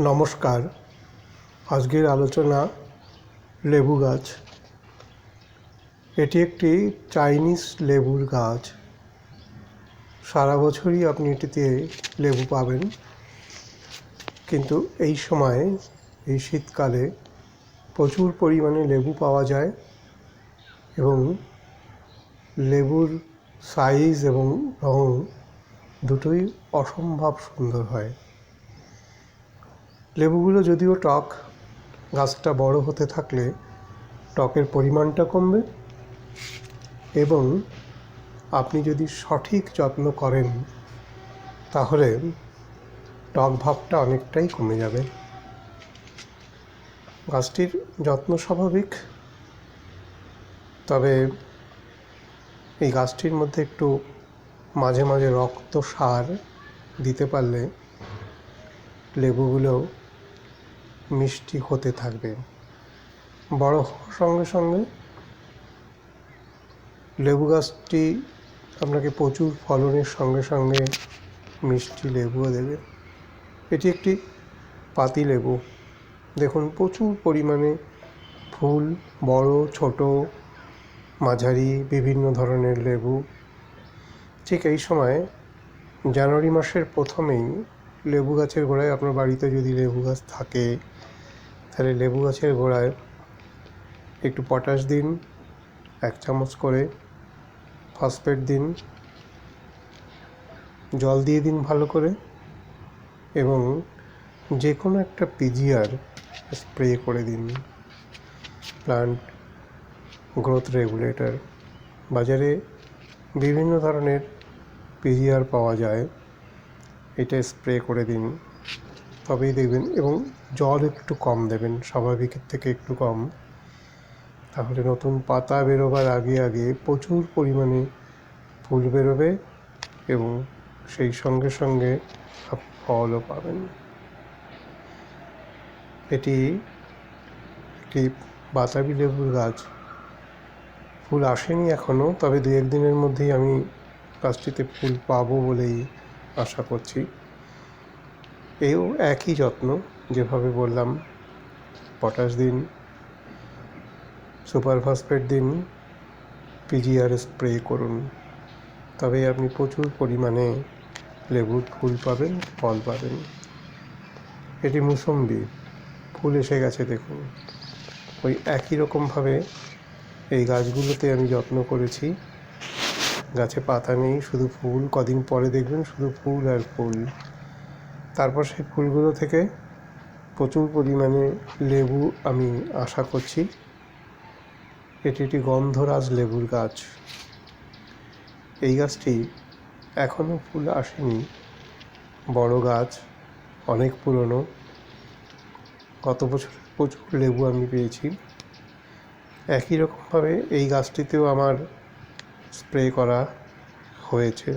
নমস্কার। আজকের আলোচনা লেবু গাছ। এটি একটি চাইনিজ লেবুর গাছ। সারা বছরই আপনি এটিতে লেবু পাবেন। কিন্তু এই সময়ে, এই শীতকালে প্রচুর পরিমাণে লেবু পাওয়া যায় এবং লেবুর সাইজ এবং রং দুটোই অসম্ভব সুন্দর হয়। লেবুগুলো যদিও টক, গাছটা বড় হতে থাকলে টকের পরিমাণটা কমবে এবং আপনি যদি সঠিক যত্ন করেন, তাহলে টক ভাবটা অনেকটাই কমে যাবে। গাছটির যত্ন স্বাভাবিক, তবে এই গাছটির মধ্যে একটু মাঝে মাঝে রক্ত সার দিতে পারলে লেবুগুলো মিষ্টি হতে থাকবে। বড় হওয়ার সঙ্গে সঙ্গে লেবু গাছটি আপনাকে প্রচুর ফলনের সঙ্গে সঙ্গে মিষ্টি লেবুও দেবে। এটি একটি পাতি লেবু। দেখুন, প্রচুর পরিমাণে ফুল, বড়, ছোট, মাঝারি, বিভিন্ন ধরনের লেবু। ঠিক এই সময় জানুয়ারি মাসের প্রথমেই লেবু গাছের গোড়ায় আপনার বাড়িতে যদি লেবু গাছ থাকে, তাহলে লেবু গাছের গোড়ায় একটু পটাশ দিন, এক চামচ করে ফসফেট দিন, জল দিয়ে দিন ভালো করে এবং যে কোনো একটা পিজিআর স্প্রে করে দিন। Plant growth regulator. বাজারে বিভিন্ন ধরনের পিজিআর পাওয়া যায়। এটা স্প্রে করে দিন। তবেই দেখবেন এবং জল একটু কম দেবেন স্বাভাবিকের থেকে একটু কম। তাহলে নতুন পাতা বেরোবার আগে আগে প্রচুর পরিমাণে ফুল বেরোবে এবং সেই সঙ্গে সঙ্গে ফলও পাবেন। এটি একটি বাতাবি লেবুর গাছ। ফুল আসেনি এখনও তবে দু একদিনের মধ্যেই আমি গাছটিতে ফুল পাবো বলেই আশা করছি। এও একই যত্ন, যেভাবে বললাম, পটাশ দিন, সুপার ফসফেট দিন পিজিআর স্প্রে করুন। তবে আপনি প্রচুর পরিমাণে লেবুর ফুল পাবেন, ফল পাবেন। এটি মুসম্বি, ফুল এসে গেছে দেখুন। ওই একই রকমভাবে এই গাছগুলোতে আমি যত্ন করেছি। গাছে পাতা নেই, শুধু ফুল। কদিন পরে দেখবেন শুধু ফুল আর ফুল। তারপর সেই ফুলগুলো থেকে প্রচুর পরিমাণে লেবু আমি আশা করছি। এটি একটি গন্ধরাজ লেবুর গাছ। এই গাছটি এখনও ফুল আসেনি। বড় গাছ, অনেক পুরনো। গত বছর প্রচুর লেবু আমি পেয়েছি। একই রকমভাবে এই গাছটিতেও আমার স্প্রে করা হয়েছে।